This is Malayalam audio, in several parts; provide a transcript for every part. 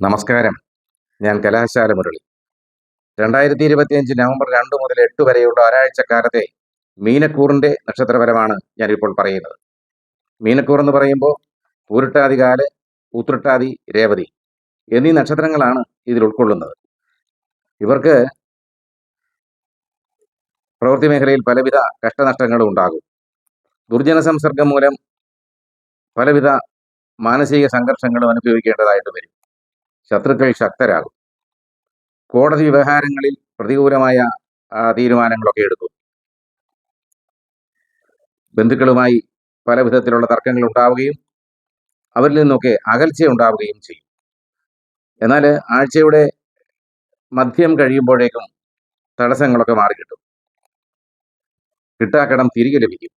നമസ്കാരം. ഞാൻ കലാശാല മുരളി. രണ്ടായിരത്തി ഇരുപത്തിയഞ്ച് നവംബർ രണ്ട് മുതൽ എട്ട് വരെയുള്ള ഒരാഴ്ചക്കാലത്തെ മീനക്കൂറിന്റെ നക്ഷത്രപരമാണ് ഞാനിപ്പോൾ പറയുന്നത്. മീനക്കൂർ എന്ന് പറയുമ്പോൾ പൂരിട്ടാതികാൽ ഉത്രട്ടാതി രേവതി എന്നീ നക്ഷത്രങ്ങളാണ് ഇതിൽ ഉൾക്കൊള്ളുന്നത്. ഇവർക്ക് പ്രവൃത്തി മേഖലയിൽ പലവിധ കഷ്ടനഷ്ടങ്ങളും ഉണ്ടാകും. ദുർജന സംസർഗം മൂലം പലവിധ മാനസിക സംഘർഷങ്ങളും അനുഭവിക്കേണ്ടതായിട്ട് വരും. ശത്രുക്കൾ ശക്തരാകും. കോടതി വ്യവഹാരങ്ങളിൽ പ്രതികൂലമായ തീരുമാനങ്ങളൊക്കെ എടുക്കും. ബന്ധുക്കളുമായി പല വിധത്തിലുള്ള തർക്കങ്ങൾ ഉണ്ടാവുകയും അവരിൽ നിന്നൊക്കെ അകൽച്ച ഉണ്ടാവുകയും ചെയ്യും. എന്നാൽ ആഴ്ചയുടെ മദ്യം കഴിയുമ്പോഴേക്കും തടസ്സങ്ങളൊക്കെ മാറിക്കിട്ടും. കിട്ടാക്കടം തിരികെ ലഭിക്കും.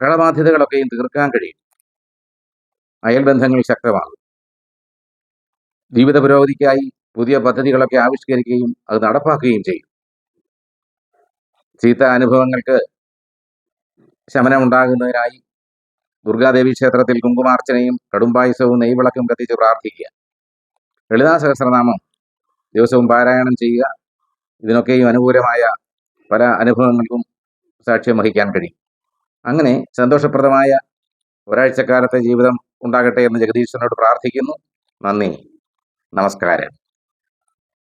കടബാധ്യതകളൊക്കെയും തീർക്കാൻ കഴിയും. അയൽബന്ധങ്ങൾ ശക്തമാകും. ജീവിത പുരോഗതിക്കായി പുതിയ പദ്ധതികളൊക്കെ ആവിഷ്കരിക്കുകയും അത് നടപ്പാക്കുകയും ചെയ്യും. ചീത്ത അനുഭവങ്ങൾക്ക് ശമനമുണ്ടാകുന്നതിനായി ദുർഗാദേവി ക്ഷേത്രത്തിൽ കുങ്കുമാർച്ചനയും കടുംപായസവും നെയ്വിളക്കും കത്തിച്ച് പ്രാർത്ഥിക്കുക. ലളിതാ സഹസ്രനാമം ദിവസവും പാരായണം ചെയ്യുക. ഇതിനൊക്കെയും അനുകൂലമായ പല അനുഭവങ്ങൾക്കും സാക്ഷ്യം വഹിക്കാൻ കഴിയും. അങ്ങനെ സന്തോഷപ്രദമായ ഒരാഴ്ചക്കാലത്തെ ജീവിതം ഉണ്ടാകട്ടെ എന്ന് ജഗദീശ്വരനോട് പ്രാർത്ഥിക്കുന്നു. നന്ദി. നമസ്കാരം